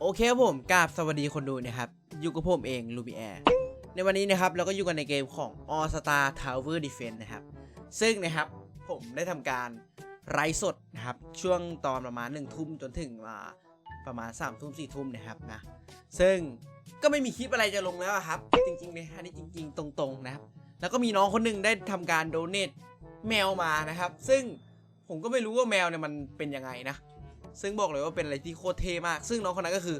โอเคครับผมกราบสวัสดีคนดูนะครับ อยู่กับผมเองลูบิแอร์ในวันนี้นะครับ เราก็อยู่กันในเกมของ All Star Tower Defense นะครับ ซึ่งนะครับผมได้ทำการไลฟ์สดนะครับ ช่วงตอนประมาณ1นึ่ทุ่มจนถึงประมาณ3ามทุ่มสี่ทุ่มนะครับนะ ซึ่งก็ไม่มีคลิปอะไรจะลงแล้วครับ จริงๆเนี่ยอันนี้จริง ๆ ตรงๆนะครับ แล้วก็มีน้องคนหนึ่งได้ทำการโดเน a แมวมานะครับ ซึ่ง ผมก็ไม่รู้ว่าแมวเนี่ยมันเป็นยังไงนะ ซึ่งบอกเลยว่าเป็นอะไรที่โคตรเท่มาก ซึ่งน้องคนนั้นก็คือ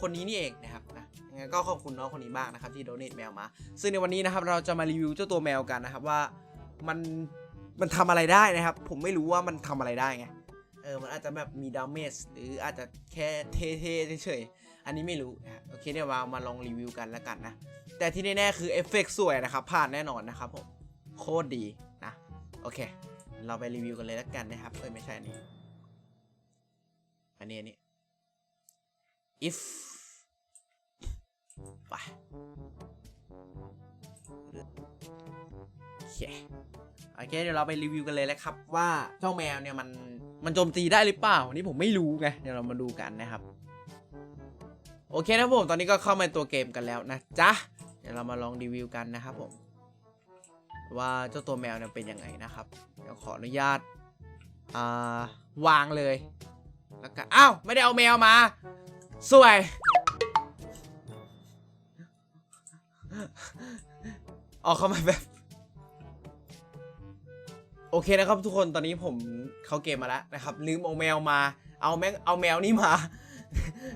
คนนี้นี่เองนะครับนะยังไงก็ขอบคุณน้องคนนี้มากนะครับที่โดเน a แมวมา ซึ่งในวันนี้นะครับเราจะมารีวิวเจ้าตัวแมวกันนะครับว่ามันมันทำอะไรได้นะครับ ผมไม่รู้ว่ามันทำอะไรได้ไงเออมันอาจจะแบบมีดาเมจหรืออาจจะแค่เท่ๆเฉยๆอันนี้ไม่รู้นะโอเคเดี๋ยวเรามาลองรีวิวกันแล้วกันนะ แต่ที่แน่ๆคือเอฟเฟกต์สวยนะครับผ่านแน่นอนนะครับผมโคตรดีนะ โอเค เราไปรีวิวกันเลยแล้วกันนะครับ เอ้ยไม่ใช่อันนี้อันนี้อันนี้ if ไปโอเคโอเคเดี๋ยวเราไปรีวิวกันเลยแล้วครับ ว่าเจ้าแมวเนี่ยมันมันโจมตีได้หรือเปล่า นี่ผมไม่รู้ไง เดี๋ยวเรามาดูกันนะครับ โอเคนะผม ตอนนี้ก็เข้ามาตัวเกมกันแล้วนะจ๊ะ เดี๋ยวเรามาลองรีวิวกันนะครับผม ว่าเจ้าตัวแมวเนี่ยเป็นยังไงนะครับเดี๋ยวขออนุญาตอ่าวางเลยแล้วก็อ้าวไม่ได้เอาแมวมาสวยออกเข้ามาแบบโอเคนะครับทุกคนตอนนี้ผมเข้าเกมมาแล้วนะครับ ลืมเอาแมวมา เอาแมงเอาแมวนี่มา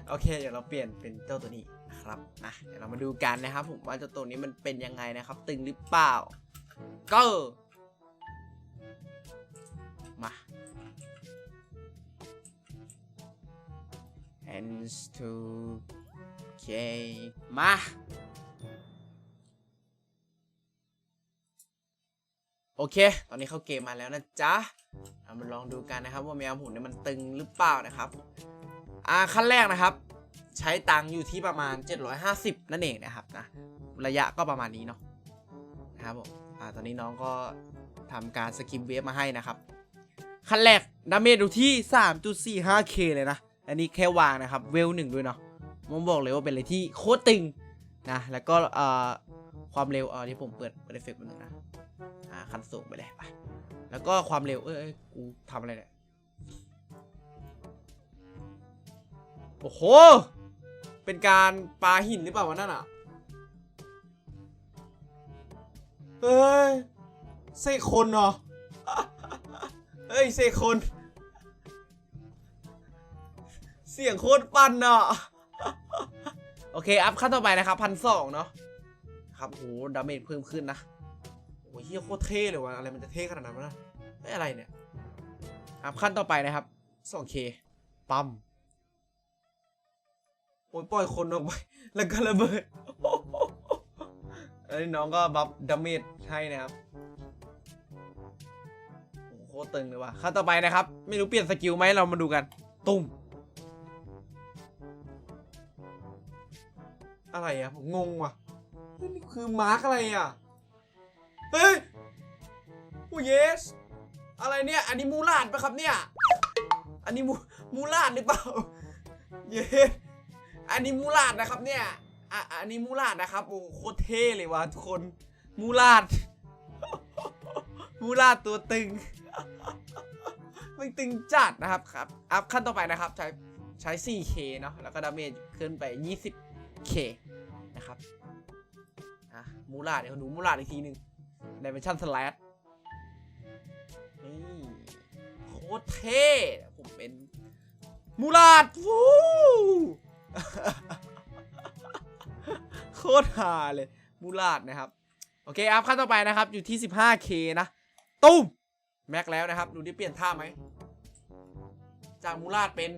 โอเค เดี๋ยวเราเปลี่ยนเป็นเจ้าตัวนี้นะครับนะเดี๋ยวเรามาดูกันนะครับ ผมว่าเจ้าตัวนี้มันเป็นยังไงนะครับ ตึงหรือเปล่า ก็มา hands to โอเคมา โอเค ตอนนี้เข้าเกมมาแล้วนะจ๊ะเรามาลองดูกันนะครับ ว่าแมวผมเนี่ยมันตึงหรือเปล่านะครับ อ่าขั้นแรกนะครับ ใช้ตังอยู่ที่ประมาณ 750 นั่นเองนะครับนะ ระยะก็ประมาณนี้เนาะนะครับผม อ่าตอนนี้น้องก็ทำการสกิปเวฟมาให้นะครับ ขั้นแรกดาเมจอยู่ที่ 3.45k เลยนะ อันนี้แค่วางนะครับเวลหนึ่งด้วยเนาะผมบอกเลยว่าเป็นอะไรที่โคตรตึงนะ แล้วก็อ่าความเร็วอ่าที่ผมเปิดเปิดเอฟเฟกต์มันงนะอ่าขันสูงไปเลยไปแล้วก็ความเร็วเอ้ยเอ้ยกูทำอะไรเนี่ยโอ้โห เป็นการปาหินหรือเปล่าวะนั่นอะ เฮ้ยเซคนเหรอเฮ้ยเซคน เสียงโคตรปั่นอะ โอเค อัพขั้นต่อไปนะครับพันสองเนาะ ครับโหดาเมจเพิ่มขึ้นนะ โอ้ยเฮียโคตรเท่เลยว่ะอะไรมันจะเท่ขนาดนั้นวะนะไม่อะไรเนี่ยครับขั้นต่อไปนะครับ 2K ปั๊มโอ้ยปล่อยคนออกไป แล้วก็ระเบิด อันนี้น้องก็บัฟดาเมจให้นะครับโคตรตึงเลยว่ะขั้นต่อไปนะครับ ไม่รู้เปลี่ยนสกิลไหมเรามาดูกัน ตุ้ม อะไรอะ ผมงงว่ะนี่คือมาร์กอะไรอะ เฮ้ย โอ้เยส อะไรเนี่ย อันนี้มูลาดปะครับเนี่ย อันนี้มูมูลาดหรือเปล่า เยส อันนี้มูลาดนะครับเนี่ย อะอันนี้มูลาดนะครับโอ้โคตรเท่เลยว่ะทุกคนมูลาดมูลาดตัวตึงมันตึงจัดนะครับครับอัพขั้นต่อไปนะครับ ใช้ใช้ 4K เนาะแล้วก็ดาเมจขึ้นไป 20K นะครับอะมูลาดเดี๋ยวหนูมูลาดอีกทีหนึ่งดิเมนชั่นสแลดนี่โคตรเท่ผมเป็นมูลาดวู้โค ตรฮาเลยมูลาดนะครับ โอเคอัพขั้นต่อไปนะครับ อยู่ที่ 15k นะ ตุ้ม แม็กแล้วนะครับ ดูดิเปลี่ยนท่าไหม จากมูลาดเป็น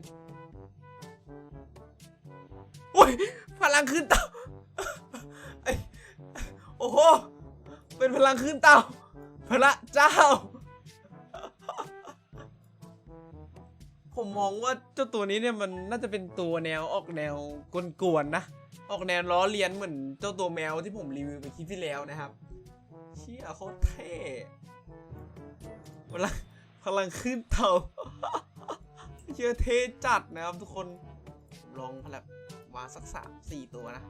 โอ้ยพลังขึ้นเต่าโอ้โห เป็นพลังขึ้นเต่า พระเจ้า ผมมองว่าเจ้าตัวนี้เนี่ยมันน่าจะเป็นตัวแนวออกแนวกวนๆนะ ออกแนวล้อเลียนเหมือนเจ้าตัวแมวที่ผมรีวิวไปคลิปที่แล้วนะครับเชี่ยเขาเท่พลังพลังขึ้นเต่าเชื่อเทจัดนะครับทุกคนลองพลังวาสักสามสี่ตัวนะ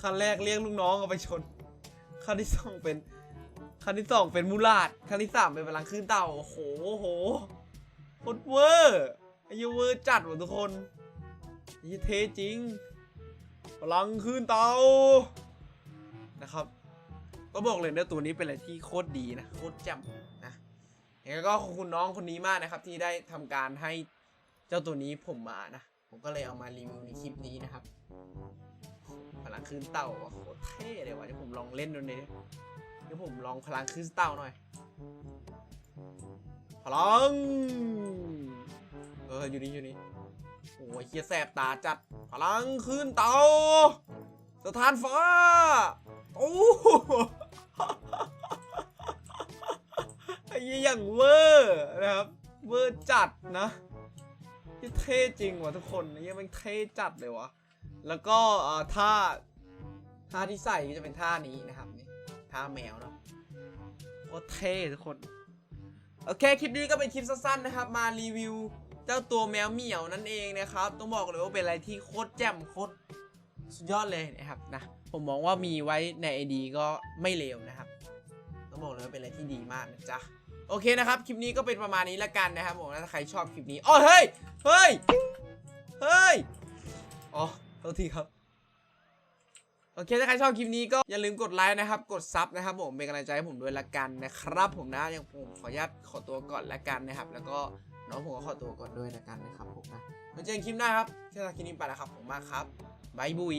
ขั้นแรกเรียกลูกน้องเอาไปชนขั้นที่สองเป็น ขั้นที่สองเป็นมูลาดขั้นที่สามเป็นพลังขึ้นเต่าโอ้โหโอ้โหโคตรเวอร์ไอ้เหี้ยเวอร์จัดว่ะทุกคนไอ้เหี้ยเทจริง พลังขึ้นเต่านะครับ ก็บอกเลยนะตัวนี้เป็นอะไรที่โคตรดีนะโคตรแจ่มนะยังไงก็ขอบคุณน้องคนนี้มากนะครับ ที่ได้ทำการให้เจ้าตัวนี้ผมมานะ ผมก็เลยเอามารีวิวในคลิปนี้นะครับ พลังคลื่นเต่าโคตรเท่เลยว่ะเดี๋ยวผมลองเล่นดูหน่อย เดี๋ยวผมลองพลังคลื่นเต่าหน่อย พลัง เออ อยู่นี่อยู่นี่ โอ้ยเฮียแสบตาจัด พลังคลื่นเตา สถานฟ้า โอ้หไอ้เหี้ยอย่างเวอร์นะครับ เวอร์จัดนะที่เท่จริงว่ะทุกคนไอ้เหี้ยมันเท่จัดเลยวะแล้วก็ท่าท่าที่ใส่ก็จะเป็นท่านี้นะครับ ท่าแมวเนาะโคตรเท่ทุกคน โอเค คลิปนี้ก็เป็นคลิปสั้นๆนะครับ มารีวิวเจ้าตัวแมวเหมียวนั่นเองนะครับ ต้องบอกเลยว่าเป็นอะไรที่โคตรแจ่มโคตรสุดยอดเลยนะครับนะ ผมมองว่ามีไว้ใน ID ก็ไม่เลวนะครับ ต้องบอกเลยว่าเป็นอะไรที่ดีมากนะจ๊ะ โอเคนะครับ คลิปนี้ก็เป็นประมาณนี้ละกันนะครับผมถ้าใครชอบคลิปนี้อ๋อเฮ้ย เฮ้ย เฮ้ย อ๋อโทษทีครับ โอเคถ้าใครชอบคลิปนี้ก็อย่าลืมกดไลค์นะครับ กดซับนะครับผมเป็นกำลังใจให้ผมด้วยละกันนะครับผมนะอย่างผมขออนุญาตขอตัวก่อนละกันนะครับ แล้วก็น้องผมก็ขอตัวก่อนด้วยละกันนะครับผมนะมาเจอกันคลิปหน้าครับที่ตาคลิปนี้ไปแล้วครับผมมากครับบายบุย